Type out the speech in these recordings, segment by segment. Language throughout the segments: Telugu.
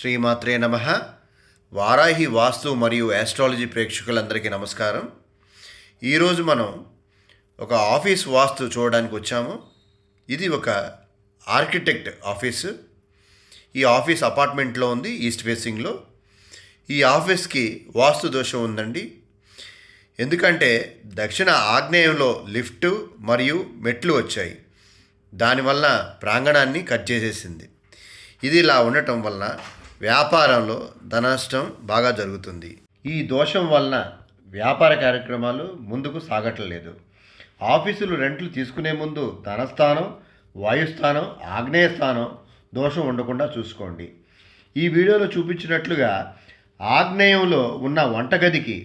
శ్రీమాత్రే నమ. వారాహి వాస్తు మరియు యాస్ట్రాలజీ ప్రేక్షకులందరికీ నమస్కారం. ఈరోజు మనం ఒక ఆఫీస్ వాస్తు చూడడానికి వచ్చాము. ఇది ఒక ఆర్కిటెక్ట్ ఆఫీసు. ఈ ఆఫీస్ అపార్ట్మెంట్లో ఉంది ఈస్ట్ ఫేసింగ్లో. ఈ ఆఫీస్కి వాస్తు దోషం ఉందండి. ఎందుకంటే దక్షిణ ఆగ్నేయంలో లిఫ్ట్ మరియు మెట్లు వచ్చాయి. దానివల్ల ప్రాంగణాన్ని కట్ చేసేసింది. ఇది ఇలా ఉండటం వలన వ్యాపారంలో ధనష్టం బాగా జరుగుతుంది. ఈ దోషం వలన వ్యాపార కార్యక్రమాలు ముందుకు సాగట్లేదు. ఆఫీసులు రెంట్లు తీసుకునే ముందు ధనస్థానం వాయుస్థానం ఆగ్నేయ స్థానం దోషం ఉండకుండా చూసుకోండి. ఈ వీడియోలో చూపించినట్లుగా ఆగ్నేయంలో ఉన్న వంటగదికి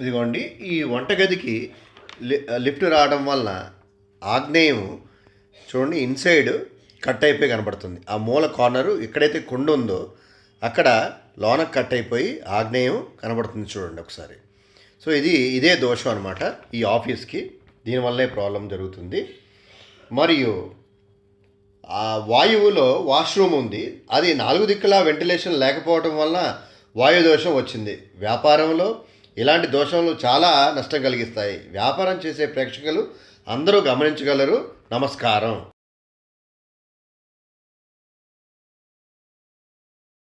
ఇదిగోండి ఈ వంటగదికి లిఫ్ట్ రావడం వల్ల ఆగ్నేయం చూడండి ఇన్సైడ్ కట్ అయిపోయి కనబడుతుంది. ఆ మూల కార్నరు ఎక్కడైతే కుండ ఉందో అక్కడ లోన కట్ అయిపోయి ఆగ్నేయం కనబడుతుంది చూడండి ఒకసారి. సో ఇది ఇదే దోషం అనమాట ఈ ఆఫీస్కి. దీనివల్లే ప్రాబ్లం జరుగుతుంది. మరియు ఆ వాయువులో వాష్రూమ్ ఉంది. అది నాలుగు దిక్కుల వెంటిలేషన్ లేకపోవడం వలన వాయు దోషం వచ్చింది. వ్యాపారంలో ఇలాంటి దోషాలు చాలా నష్టం కలిగిస్తాయి. వ్యాపారం చేసే ప్రేక్షకులు అందరూ గమనించగలరు. నమస్కారం.